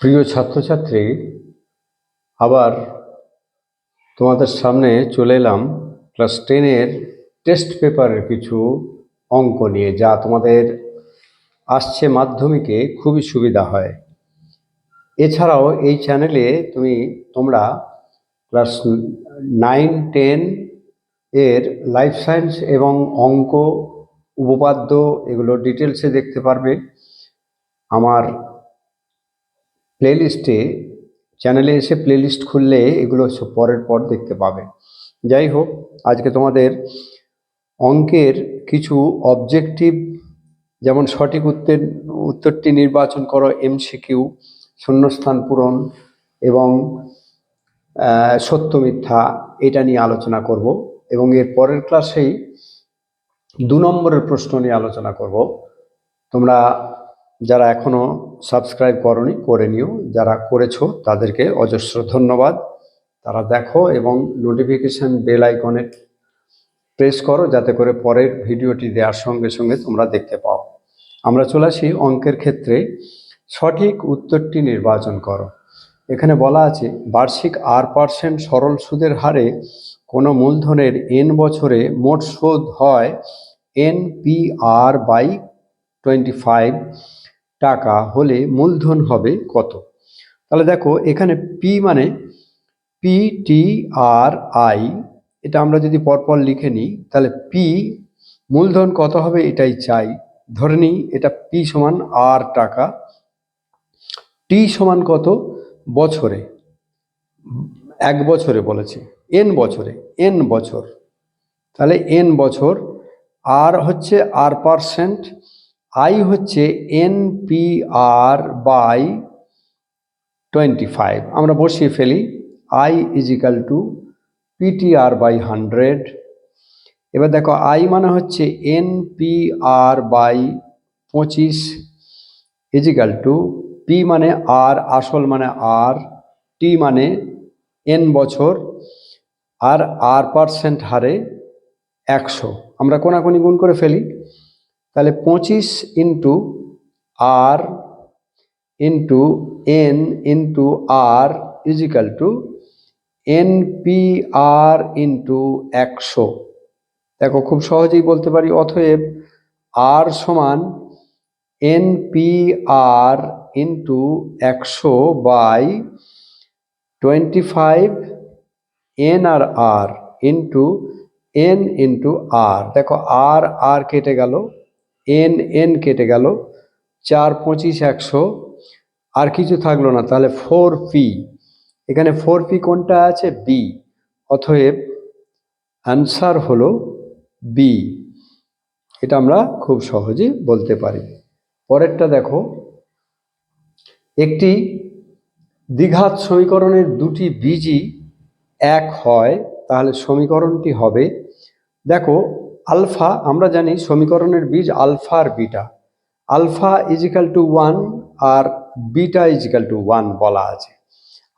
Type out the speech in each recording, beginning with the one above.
প্রিয় ছাত্রছাত্রী, আবার তোমাদের সামনে চলে এলাম ক্লাস টেনের টেস্ট পেপারের কিছু অঙ্ক নিয়ে, যা তোমাদের আসছে মাধ্যমিকে খুবই সুবিধা হয়। এছাড়াও এই চ্যানেলে তুমি, তোমরা ক্লাস নাইন টেন এর লাইফ সায়েন্স এবং অঙ্ক, উপপাদ্য এগুলো ডিটেলসে দেখতে পারবে। আমার প্লেলিস্টে চ্যানেলে এসে প্লেলিস্ট খুললে এগুলো পরের পর দেখতে পাবে। যাই হোক, আজকে তোমাদের অঙ্কের কিছু অবজেক্টিভ যেমন সঠিক উত্তর, উত্তরটি নির্বাচন করো এমসিকিউ শূন্যস্থান পূরণ এবং সত্য মিথ্যা, এটা নিয়ে আলোচনা করব এবং এর পরের ক্লাসেই দু নম্বরের প্রশ্ন নিয়ে আলোচনা করব। তোমরা যারা এখনও সাবস্ক্রাইব করনি, করে নিও। যারা করেছ, তাদেরকে অজস্র ধন্যবাদ। তারা দেখো এবং নোটিফিকেশন বেল আইকনে প্রেস করো, যাতে করে পরের ভিডিওটি দেওয়ার সঙ্গে সঙ্গে তোমরা দেখতে পাও। আমরা চলে আসি অঙ্কের ক্ষেত্রে। সঠিক উত্তরটি নির্বাচন করো। এখানে বলা আছে, বার্ষিক আর পার্সেন্ট সরল সুদের হারে কোনো মূলধনের এন বছরে মোট সুদ হয় N P R by twenty five টাকা হলে মূলধন হবে কত? তাহলে দেখো, এখানে পি মানে পি টি আর আই এটা আমরা যদি পরপর লিখে নিই, তাহলে পি মূলধন কত হবে এটাই চাই। ধরে নিই, এটা পি সমান আর টাকা। টি সমান কত? বছরে। এক বছরে বলেছে। এন বছরে এন বছর। তাহলে এন বছর আর হচ্ছে আর পার্সেন্ট আই হচ্ছে N P R by twenty five আমরা বসিয়ে ফেলি। I equal to PTR by hundred এবার দেখো আই মানে হচ্ছে এন পি আর বাই পঁচিশ। ইজিক্যাল টু পি মানে আর আসল মানে আর টি মানে এন বছর। আর আর পার্সেন্ট হারে একশো। আমরা কোনাকুনি গুণ করে ফেলি। তাহলে পঁচিশ into R into N into R equal to N P R into একশো। দেখো, খুব সহজেই বলতে পারি, অতএব আর সমান এন পি আর ইন্টু একশো by twenty five N R R into N into R. দেখো, আর আর কেটে গেল। এন এন কেটে গেল, চার, পঁচিশ, একশো, আর কিছু থাকল না। তাহলে ফোর পি এখানে ফোর পি কোনটা আছে? বি অতএব অ্যান্সার হলো বি এটা আমরা খুব সহজে বলতে পারি। পরেরটা দেখো। একটি দ্বিঘাত সমীকরণের দুটি বীজই এক হয়, তাহলে সমীকরণটি হবে, দেখো আলফা, আমরা জানি সমীকরণের বীজ alpha R beta. Alpha equal to one R beta is equal to one বলা আছে।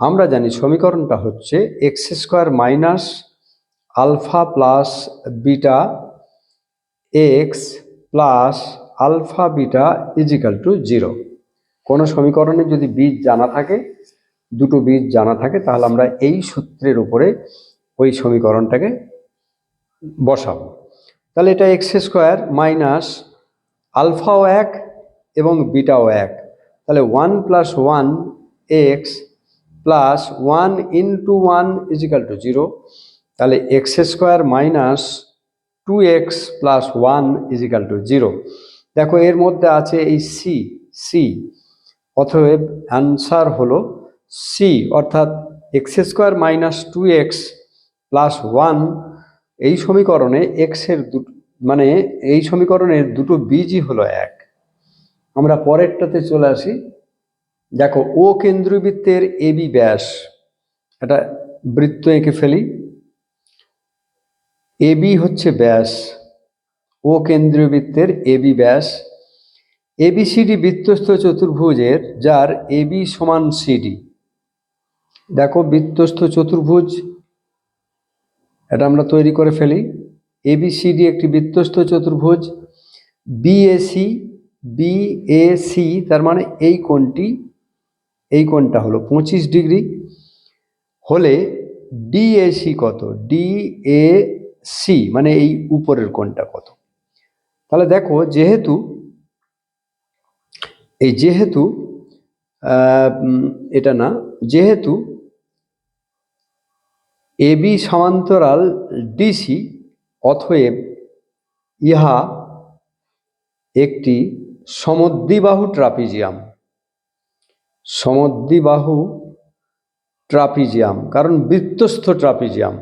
আমরা জানি সমীকরণটা হচ্ছে X square minus alpha plus beta X plus alpha beta equal to zero কোনো সমীকরণে যদি বীজ জানা থাকে, দুটো বীজ জানা থাকে, তাহলে আমরা এই সূত্রের উপরে ওই সমীকরণটাকে বসাবো। তাহলে এটা এক্স স্কোয়ার মাইনাস আলফাও এক এবং বিটাও এক। তাহলে one plus one X plus one into one equal to zero তাহলে X square minus two X plus one equal to zero দেখো এর মধ্যে আছে এই সি সি অতএব অ্যান্সার হলো সি অর্থাৎ X square minus two X plus one এই সমীকরণে এক্সের দুটো মানে এই সমীকরণের দুটো বীজই হলো এক। আমরা পরেরটাতে চলে আসি। দেখো, ও কেন্দ্রবৃত্তের এবি ব্যাস, একটা বৃত্ত এঁকে ফেলি। এবি হচ্ছে ব্যাস, ও কেন্দ্রীয় বৃত্তের এবি ব্যাস। এবিসিডি বৃত্তস্থ চতুর্ভুজের, যার এবি সমান সিডি দেখো বৃত্তস্থ চতুর্ভুজ এটা আমরা তৈরি করে ফেলি। এবিসিডি একটি বৃত্তস্থ চতুর্ভুজ। বিএসি বিএসি তার মানে এই কোণটি, এই কোণটা হলো পঁচিশ ডিগ্রি। হলে ডিএসি কত? ডিএসি মানে এই উপরের কোণটা কত? তাহলে দেখো, যেহেতু, এই যেহেতু এটা না, যেহেতু এবি সমান্তরাল ডিসি অথয়েব ইহা একটি সমদ্বিবাহু ট্রাপিজিয়াম। সমদ্বিবাহু ট্রাপিজিয়াম, কারণ বৃত্তস্থ ট্রাপিজিয়াম।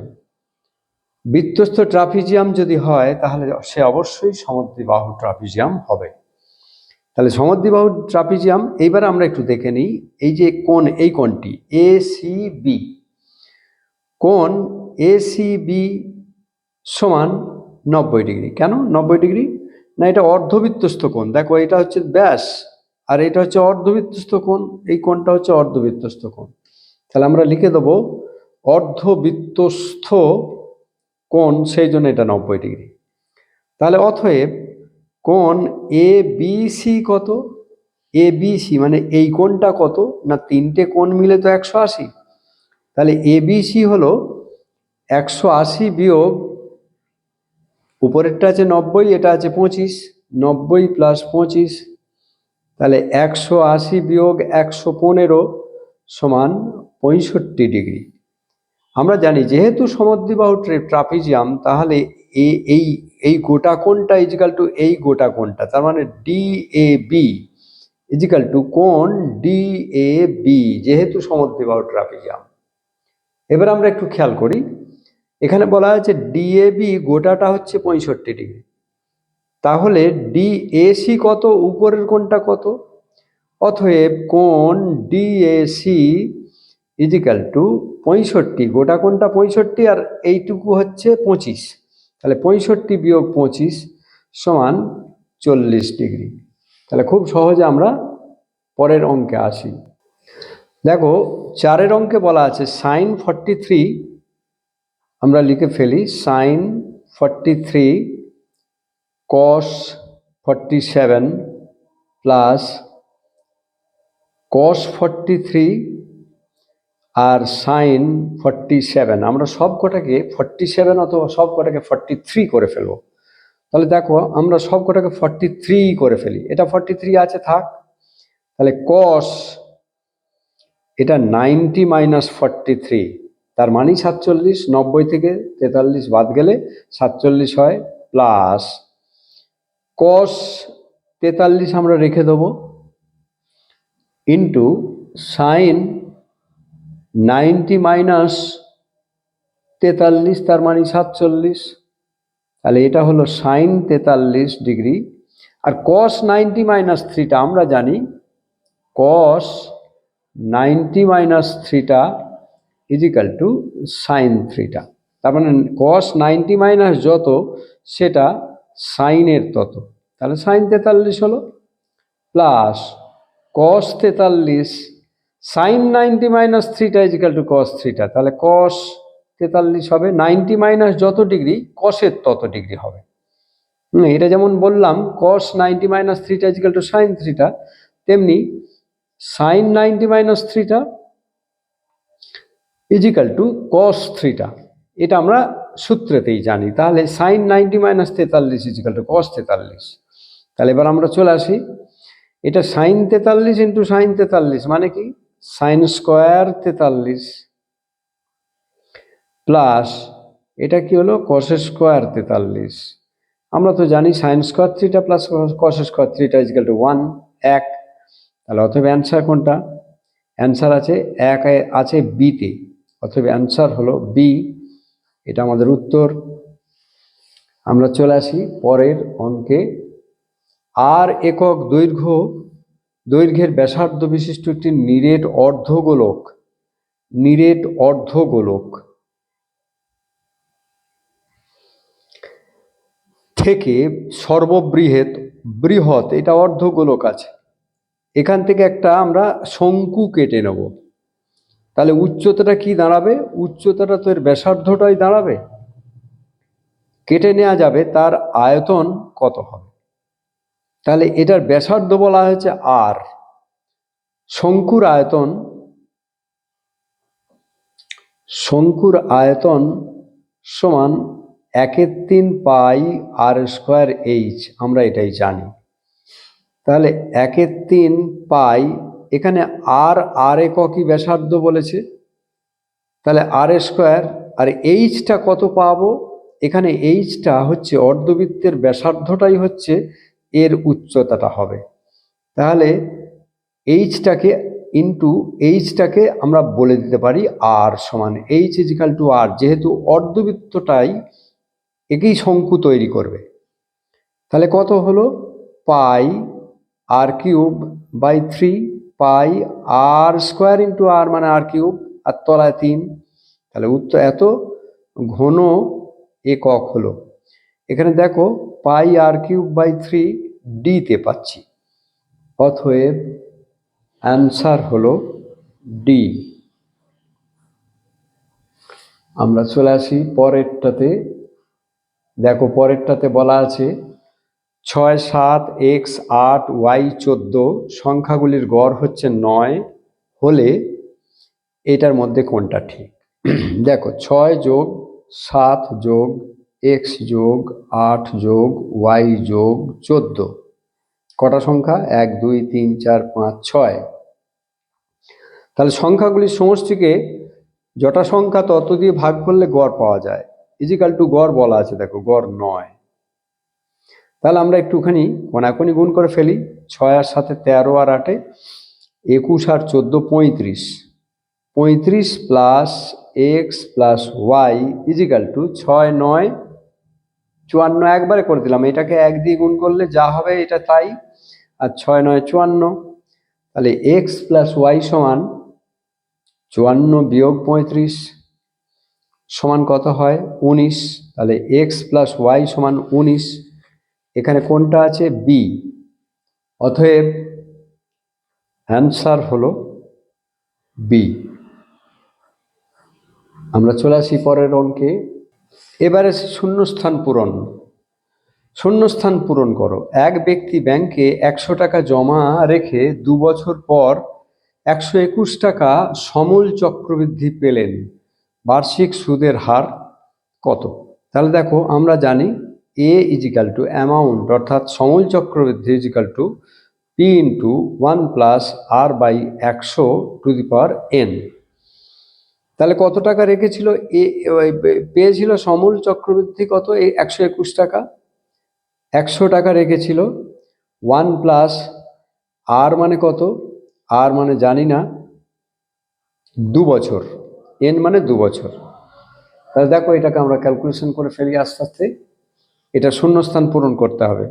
বৃত্তস্থ ট্রাপিজিয়াম যদি হয়, তাহলে সে অবশ্যই সমদ্বিবাহু ট্রাপিজিয়াম হবে। তাহলে সমদ্বিবাহু ট্রাপিজিয়াম, এইবার আমরা একটু দেখে নিই, এই যে কোন এই কোনটি এ সি বি। কোণ এসিবি সমান নব্বই ডিগ্রি। কেন? নব্বই ডিগ্রি? না, এটা অর্ধবৃত্তস্থ কোণ। দেখো, এটা হচ্ছে ব্যাস, আর এটা হচ্ছে অর্ধবৃত্তস্থ কোণ। এই কোণটা হচ্ছে অর্ধবৃত্তস্থ কোণ। তাহলে আমরা লিখে দেবো, অর্ধবৃত্তস্থ কোণ, সেই জন্য এটা নব্বই ডিগ্রি। তাহলে অতএব কোণ এ বি সি কত? এ বি সি মানে এই কোণটা কত? না, তিনটে কোণ মিলে তো একশো আশি? তাহলে এবিসি হলো একশো আশি বিয়োগ, উপরেরটা আছে নব্বই, এটা আছে পঁচিশ, নব্বই প্লাস পঁচিশ, তাহলে একশো আশি বিয়োগ একশো পনেরো সমান পঁয়ষট্টি ডিগ্রি। আমরা জানি যেহেতু সমদ্বিবাহু ট্রে- ট্রাপিজিয়াম, তাহলে এই এই গোটা কোণটা ইজিক্যাল টু এই গোটা কোণটা, তার মানে D A B equal to কোণ ডি এ বি যেহেতু সমদ্বিবাহু ট্রাপিজিয়াম। এবার আমরা একটু খেয়াল করি। এখানে বলা আছে ডিএবি গোটাটা হচ্ছে পঁয়ষট্টি ডিগ্রি। তাহলে ডিএসি কত? উপরের কোণটা কত? অতএব কোণ ডিএসি ইজিক্যাল টু পঁয়ষট্টি। গোটা কোণটা পঁয়ষট্টি আর এইটুকু হচ্ছে পঁচিশ। তাহলে পঁয়ষট্টি বিয়োগ পঁচিশ সমান চল্লিশ ডিগ্রি। তাহলে খুব সহজে আমরা পরের অঙ্কে আসি। দেখো, চারের অঙ্কে বলা আছে সাইন ফর্টি থ্রি আমরা লিখে ফেলি sine forty three cos forty seven plus cos forty three আর সাইন ফর্টি সেভেন আমরা সব কটাকে ফর্টি সেভেন অথবা সব কটাকে ফর্টি থ্রি করে ফেলব। তাহলে দেখো, আমরা সব কটাকে ফর্টি থ্রি করে ফেলি। এটা ফর্টি থ্রি আছে, থাক। তাহলে কস এটা নাইনটি মাইনাস ফর্টি থ্রি। তার মানে সাতচল্লিশ, নব্বই থেকে তেতাল্লিশ বাদ গেলে সাতচল্লিশ হয় প্লাস। কস তেতাল্লিশ আমরা রেখে দেবো। ইন্টু সাইন নাইনটি মাইনাস তেতাল্লিশ, তার মানে সাতচল্লিশ। তাহলে এটা হলো সাইন তেতাল্লিশ ডিগ্রি। আর কস নাইনটি মাইনাস থ্রিটা আমরা জানি কস নাইনটি মাইনাস থ্রিটা ইজিক্যাল টু সাইন থ্রিটা। তার মানে কস নাইনটি মাইনাস যত, সেটা সাইনের তত। তাহলে সাইন তেতাল্লিশ হলো প্লাস কস তেতাল্লিশ সাইন নাইনটি মাইনাস থ্রিটা ইজিক্যাল টু কস থ্রিটা। তাহলে কস তেতাল্লিশ হবে, নাইনটি মাইনাস যত ডিগ্রি কসের তত ডিগ্রি হবে। এটা যেমন বললাম কস নাইনটি মাইনাস থ্রিটা ইজিক্যাল টু সাইন থ্রিটা, তেমনি সাইন নাইনটি মাইনাস থ্রিটা ইজিক্যাল টু কস থ্রিটা এটা আমরা সূত্রেতেই জানি। তাহলে সাইন নাইনটি মাইনাস তেতাল্লিশ ইজিক্যাল টু কস তেতাল্লিশ। তাহলে এবার আমরা চলে আসি। এটা সাইন তেতাল্লিশ ইন্টু সাইন তেতাল্লিশ মানে কি? সাইন স্কোয়ার তেতাল্লিশ প্লাস এটা কি হলো? কস স্কোয়ার তেতাল্লিশ। আমরা তো জানি সাইন স্কোয়ার থ্রিটা প্লাস কস স্কোয়ার থ্রিটা ইজিক্যাল টু ওয়ান এক তাহলে অথবা অ্যান্সার কোনটা? অ্যান্সার আছে, এক আছে বিতে অথবা অ্যান্সার হলো বি এটা আমাদের উত্তর। আমরা চলে আসি পরের অঙ্কে। আর একক দৈর্ঘ্য, দৈর্ঘ্যের ব্যাসার্ধ বিশিষ্ট একটি নিরেট অর্ধগোলক। নিরেট অর্ধগোলক। থেকে সর্ববৃহৎ, বৃহৎ, এটা অর্ধগোলক আছে। এখান থেকে একটা আমরা শঙ্কু কেটে নেব। তাহলে উচ্চতাটা কি দাঁড়াবে? উচ্চতাটা তো এর ব্যাসার্ধটাই দাঁড়াবে। কেটে নেওয়া যাবে, তার আয়তন কত হবে? তাহলে এটার ব্যাসার্ধ বলা হয়েছে আর শঙ্কুর আয়তন শঙ্কুর আয়তন সমান একের তিন পাই আর স্কোয়ার এইচ, আমরা এটাই জানি। তাহলে একের তিন পাই, এখানে আর আর এককই ব্যাসার্ধ বলেছে। তাহলে আর স্কোয়ার, আর এইচটা কত পাবো? এখানে এইচটা হচ্ছে অর্ধবৃত্তের ব্যাসার্ধটাই হচ্ছে এর উচ্চতাটা হবে। তাহলে এইচটাকে ইন্টু এইচটাকে আমরা বলে দিতে পারি আর সমান এইচ ইজিক্যাল টু আর যেহেতু অর্ধবৃত্তটাই একেই শঙ্কু তৈরি করবে। তাহলে কত হলো? Pi R cube by three pi R square into R মানে আর কিউব আর তলায় তিন। তাহলে উত্তর এত, ঘন একক হলো। এখানে দেখো pi R cube by three ডিতে পাচ্ছি। অতএব অ্যান্সার হলো ডি আমরা চলে আসি পরেরটাতে। দেখো, পরেরটাতে বলা আছে ছয় সাত এক্স আট ওয়াই চোদ্দ সংখ্যাগুলির গড় হচ্ছে নয় হলে এটার মধ্যে কোনটা ঠিক? দেখো, ছয় যোগ সাত যোগ এক্স যোগ আট যোগ ওয়াই যোগ চোদ্দ। কটা সংখ্যা? এক, দুই, তিন, চার, পাঁচ, ছয়। তাহলে সংখ্যাগুলির সমষ্টিকে যটা সংখ্যা তত দিয়ে ভাগ করলে গড় পাওয়া যায়। ইজিক্যাল টু গড় বলা আছে, দেখো, গড় নয়। তাহলে আমরা একটুখানি কোনাকুনি গুণ করে ফেলি। ছয় আর সাথে তেরো আর আটে একুশ আর চোদ্দ পঁয়ত্রিশ। পঁয়ত্রিশ plus X plus Y equal to ছয়, নয়, চুয়ান্ন একবারে করে দিলাম। এটাকে এক দিয়ে গুণ করলে যা হবে এটা তাই। আর ছয়, নয়, চুয়ান্ন, তাহলে এক্স প্লাস ওয়াই সমান চুয়ান্ন বিয়োগ পঁয়ত্রিশ সমান কত হয়? উনিশ। তাহলে এক্স প্লাস ওয়াই সমান উনিশ। এখানে কোনটা আছে? বি অতএব অ্যান্সার হলো বি আমরা চলে আসি পরের অঙ্কে। এবারে শূন্যস্থান পূরণ। শূন্যস্থান পূরণ করো। এক ব্যক্তি ব্যাংকে একশো টাকা জমা রেখে দু বছর পর একশো একুশ টাকা সমূল চক্রবৃদ্ধি পেলেন। বার্ষিক সুদের হার কত? তাহলে দেখো, আমরা জানি এ ইজিক্যাল টু অ্যামাউন্ট অর্থাৎ সমূল চক্রবৃদ্ধি equal to P into one plus R by একশো টু দি পাওয়ার এন তাহলে কত টাকা রেখেছিল? এ পেয়েছিল সমূল চক্রবৃদ্ধি কত? এই একশো একুশ টাকা। একশো টাকা রেখেছিল। ওয়ান প্লাস আর মানে কত? আর মানে জানি না। দু বছর। এন মানে দু বছর। তাহলে দেখো এটাকে আমরা ক্যালকুলেশন করে ফেলি আস্তে আস্তে। এটা শূন্যস্থান পূরণ করতে হবে।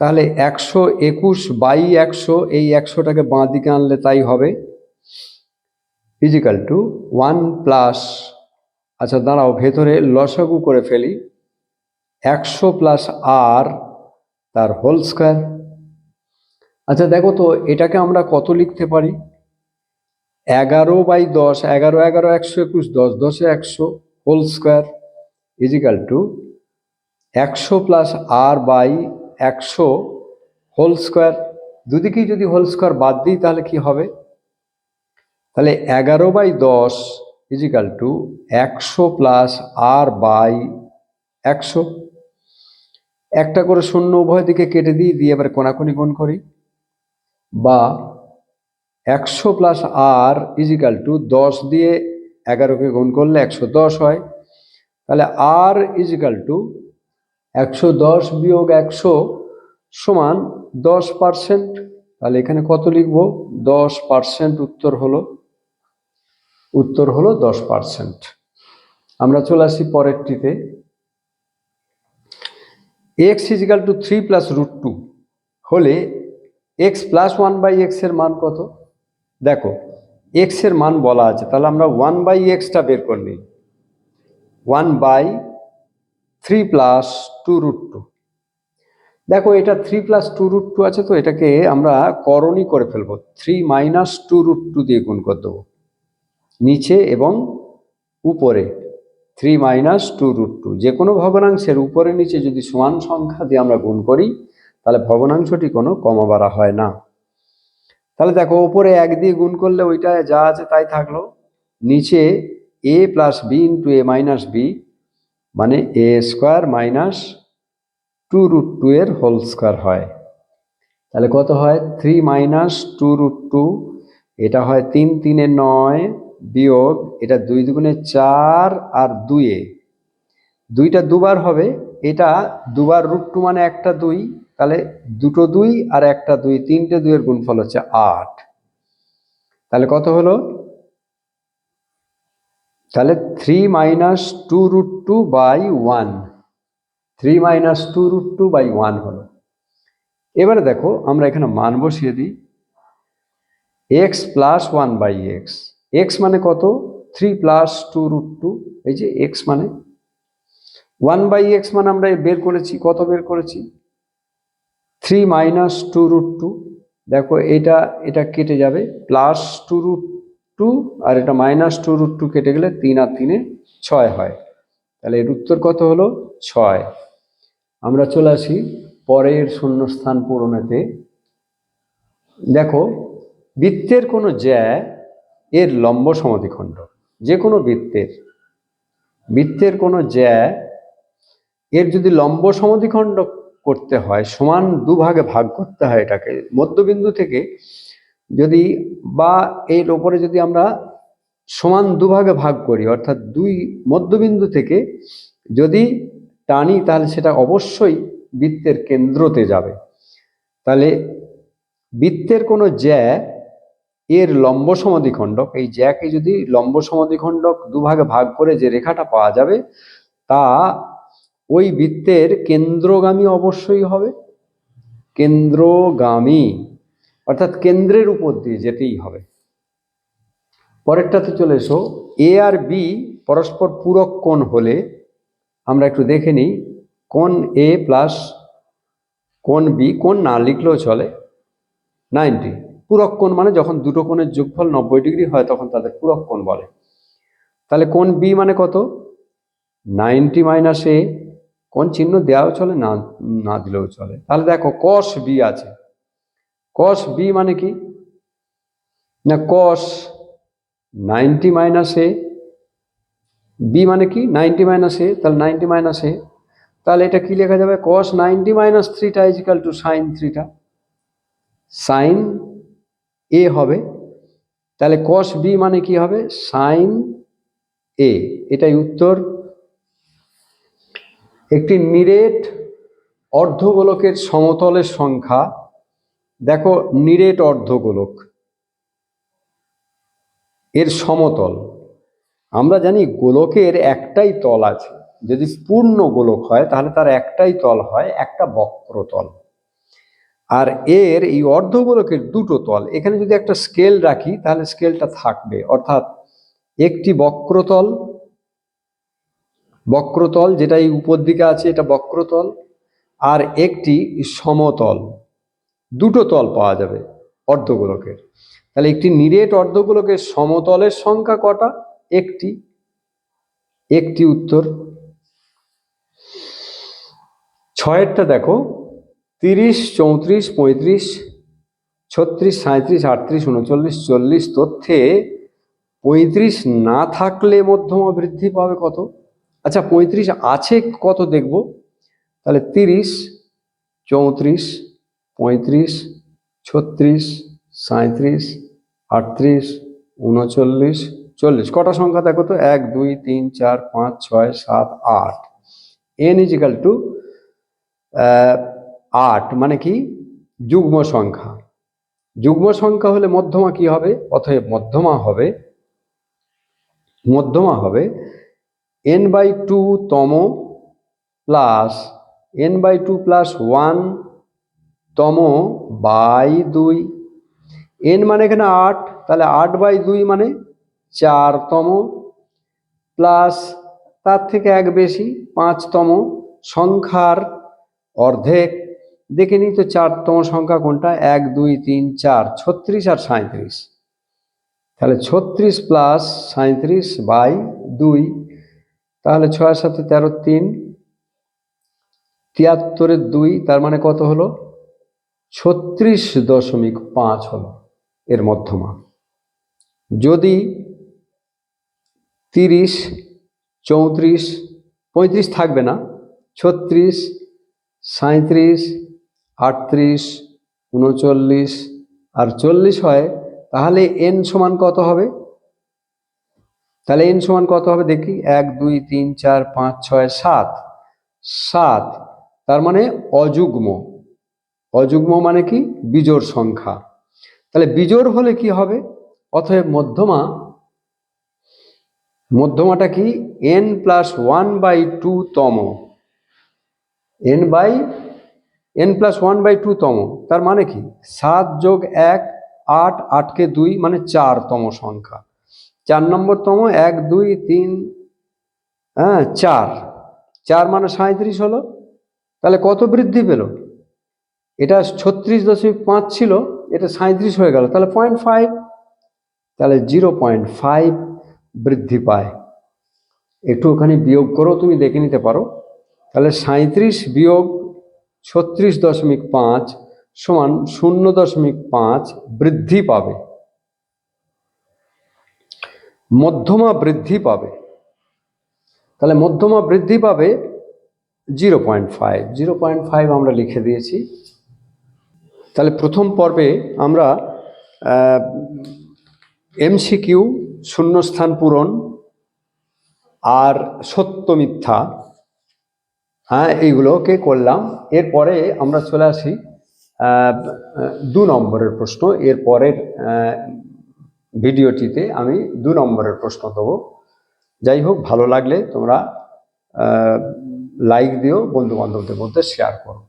তাহলে একশো একুশ বাই একশো, এই একশোটাকে বাঁ দিকে আনলে তাই হবে। ইজিক্যাল টু ওয়ান প্লাস আচ্ছা দাঁড়াও, ভেতরে লসাগু করে ফেলি। একশো প্লাস আর তার হোল স্কোয়ার আচ্ছা দেখো তো, এটাকে আমরা কত লিখতে পারি? এগারো বাই দশ, এগারো এগারো, একশো একুশ, দশ, দশে একশো হোল স্কোয়ার ইজিক্যাল টু একশো প্লাস আর বাই একশো হোল স্কোয়ার দুদিকেই যদি হোল স্কোয়ার বাদ দিই, তাহলে কি হবে? তাহলে এগারো বাই দশ ইজিক্যাল টু একশো প্লাস আর বাই একশো। একটা করে শূন্য উভয় দিকে কেটে দিই, দিয়ে এবার কোনাকুনি গুণ করি। বা একশো প্লাস আর ইজিক্যাল টু দশ দিয়ে এগারোকে গুণ করলে একশো দশ হয়। তাহলে আর ইজিক্যাল টু একশো দশ বিয়োগ একশো সমান দশ পার্সেন্ট তাহলে এখানে কত লিখব? দশ পার্সেন্ট উত্তর হলো উত্তর হলো দশ পার্সেন্ট আমরা চলে আসি পরেরটিতে। X equal to three plus root two হলে এক্স প্লাস ওয়ান বাই এক্সের মান কত? দেখো এক্সের মান বলা আছে। তাহলে আমরা ওয়ান বাই এক্সটা বের করে নিই। One by three plus two root two দেখো, এটা three plus two root two আছে তো, এটাকে আমরা করণই করে ফেলব। Three minus two root two দিয়ে গুণ করে দেবো। নিচে এবং উপরে three minus two root two যে কোনো ভগ্নাংশের উপরে নিচে যদি সমান সংখ্যা দিয়ে আমরা গুণ করি, তাহলে ভগ্নাংশটি কোনো কমা বাড়া হয় না। তাহলে দেখো ওপরে এক দিয়ে গুণ করলে ওইটা যা আছে তাই থাকল। নিচে A plus B into A minus B মানে A square minus two root two এর হোল স্কোয়ার হয়। তাহলে কত হয়? Three minus two root two, এটা হয় তিন তিনে নয় বিয়োগ, এটা দুই দুগুণে চার আর দুইয়ে দুইটা দুবার হবে, এটা দুবার রুট টু মানে একটা দুই, তাহলে দুটো দুই আর একটা দুই, তিনটে দুইয়ের গুণফল হচ্ছে আট। তাহলে কত হলো? তাহলে three minus two root two by one three minus two root two by one হলো। এবারে দেখো, আমরা এখানে মান বসিয়ে দিই। X plus one by X X মানে কত? Three plus two root two এই যে এক্স মানে? ওয়ান বাই এক্স মানে আমরা বের করেছি, কত বের করেছি? Three minus two root two দেখো, এটা এটা কেটে যাবে। প্লাস টু রুট টু আর এটা মাইনাস টু রুট টু কেটে গেলে তিন আর তিনে ছয় হয়। তাহলে এর উত্তর কত হলো? ছয়। আমরা চলে আসি পরের শূন্যস্থান পূরণেতে। দেখো, বৃত্তের কোনো জ্যা এর লম্ব সমদ্বিখণ্ড যে কোনো বৃত্তের। বৃত্তের কোনো জ্যা এর যদি লম্ব সমদ্বিখণ্ড করতে হয়, সমান দুভাগে ভাগ করতে হয় এটাকে, মধ্যবিন্দু থেকে যদি বা এর ওপরে যদি আমরা সমান দুভাগে ভাগ করি, অর্থাৎ দুই মধ্যবিন্দু থেকে যদি টানি, তাহলে সেটা অবশ্যই বৃত্তের কেন্দ্রতে যাবে। তাহলে বৃত্তের কোনো জ্যা এর লম্ব সমাধিখণ্ডক, এই জ্যাকে যদি লম্ব সমাধিখণ্ডক দুভাগে ভাগ করে যে রেখাটা পাওয়া যাবে, তা ওই বৃত্তের কেন্দ্রগামী অবশ্যই হবে। কেন্দ্রগামী। অর্থাৎ কেন্দ্রের উপর দিয়ে যেতেই হবে। পরেরটাতে চলে এসো। এ আর বি পরস্পর পূরক কোণ হলে আমরা একটু দেখে নিই। কোন এ প্লাস কোন বি কোন না লিখলেও চলে। নাইনটি। পূরক কোণ মানে যখন দুটো কোণের যোগফল নব্বই ডিগ্রি হয় তখন তাদের পূরক কোণ বলে। তাহলে কোন বি মানে কত? নাইনটি মাইনাস এ কোন চিহ্ন দেওয়াও চলে, না না দিলেও চলে। তাহলে দেখো কস বি আছে। কস বি মানে কি? না cos ninety minus A B মানে কি? নাইনটি মাইনাস এ তাহলে নাইনটি মাইনাস এ তাহলে এটা কি লেখা যাবে? কস নাইনটি মাইনাস থ্রিটা ইজিক্যাল টু সাইন থ্রিটা সাইন এ হবে। তাহলে কস বি মানে কি হবে? সাইন এ এটাই উত্তর। একটি নিরেট অর্ধগোলকের সমতলের সংখ্যা দেখো, নিরেট অর্ধগোলক। এর সমতল। আমরা জানি গোলকের একটাই তল আছে। যদি পূর্ণ গোলক হয়, তাহলে তার একটাই তল হয়, একটা বক্রতল। আর এর এই অর্ধগোলকের দুটো তল, এখানে যদি একটা স্কেল রাখি, তাহলে স্কেলটা থাকবে। অর্থাৎ একটি বক্রতল বক্রতল যেটা এই উপর দিকে আছে, এটা বক্রতল, আর একটি সমতল। দুটো তল পাওয়া যাবে অর্ধগোলকের। তাহলে একটি নিরেট অর্ধগোলকের সমতলের সংখ্যা কটা? একটি। একটি উত্তর। ছয়েরটা দেখো। তিরিশ, চৌত্রিশ, পঁয়ত্রিশ, ছত্রিশ সাঁত্রিশ আটত্রিশ, উনচল্লিশ, চল্লিশ তথ্যে পঁয়ত্রিশ না থাকলে মধ্যমা বৃদ্ধি পাবে কত? আচ্ছা পঁয়ত্রিশ আছে কত দেখব? তাহলে তিরিশ, চৌত্রিশ পঁয়ত্রিশ, ছত্রিশ সাঁত্রিশ আটত্রিশ, উনচল্লিশ, চল্লিশ। কটা সংখ্যা দেখো তো? এক, দুই, তিন, চার, পাঁচ, ছয়, সাত, আট। এন ইজিক্যাল টু আট মানে কি? যুগ্ম সংখ্যা। যুগ্ম সংখ্যা হলে মধ্যমা কি হবে? অতএব মধ্যমা হবে মধ্যমা হবে এন বাই টু তম plus N by two plus one তম বাই দুই। এন মানে এখানে আট, তাহলে আট বাই দুই মানে চারতম প্লাস তার থেকে এক বেশি পাঁচতম সংখ্যার অর্ধেক। দেখে নিই তো চারতম সংখ্যা কোনটা? এক, দুই, তিন, চার, ছত্রিশ আর সাঁত্রিশ তাহলে ছত্রিশ প্লাস সাঁত্রিশ বাই দুই, তাহলে ছয় সাথে তেরো তিন, তিয়াত্তরের দুই, তার মানে কত হলো? ছত্রিশ দশমিক পাঁচ হলো এর মধ্যমা। যদি তিরিশ, চৌত্রিশ, পঁয়ত্রিশ থাকবে না, ছত্রিশ সাঁত্রিশ আটত্রিশ, উনচল্লিশ আর চল্লিশ হয়, তাহলে এন সমান কত হবে? তাহলে এন সমান কত হবে দেখি, এক, দুই, তিন, চার, পাঁচ, ছয়, সাত। সাত, তার মানে অযুগ্ম। অযুগ্ম মানে কি? বিজোড় সংখ্যা। তাহলে বিজোড় হলে কি হবে? অতএব মধ্যমা, মধ্যমাটা কি? N plus one by two তম। N by n plus one by two তম। তার মানে কি? সাত যোগ এক, আট, আটকে দুই মানে চারতম সংখ্যা। চার নম্বর তম, এক, দুই, তিন হ্যাঁ চার। চার মানে সাঁত্রিশ হলো। তাহলে কত বৃদ্ধি পেল? এটা ছত্রিশ দশমিক পাঁচ ছিল, এটা সাঁত্রিশ হয়ে গেল, তাহলে পয়েন্ট ফাইভ তাহলে জিরো পয়েন্ট ফাইভ বৃদ্ধি পায়। একটু ওখানে বিয়োগ করেও তুমি দেখে নিতে পারো। তাহলে সাঁত্রিশ বিয়োগ ছত্রিশ দশমিক পাঁচ সমান শূন্য দশমিক পাঁচ বৃদ্ধি পাবে। মধ্যমা বৃদ্ধি পাবে। তাহলে মধ্যমা বৃদ্ধি পাবে zero point five zero point five আমরা লিখে দিয়েছি। তাহলে প্রথম পর্বে আমরা এমসিকিউ শূন্যস্থান পূরণ আর সত্য মিথ্যা হ্যাঁ এইগুলোকে করলাম। এরপরে আমরা চলে আসি দু নম্বরের প্রশ্ন। এর পরের ভিডিওটিতে আমি দু নম্বরের প্রশ্ন দেবো। যাই হোক, ভালো লাগলে তোমরা লাইক দিও বন্ধু বান্ধবদের মধ্যে শেয়ার করো।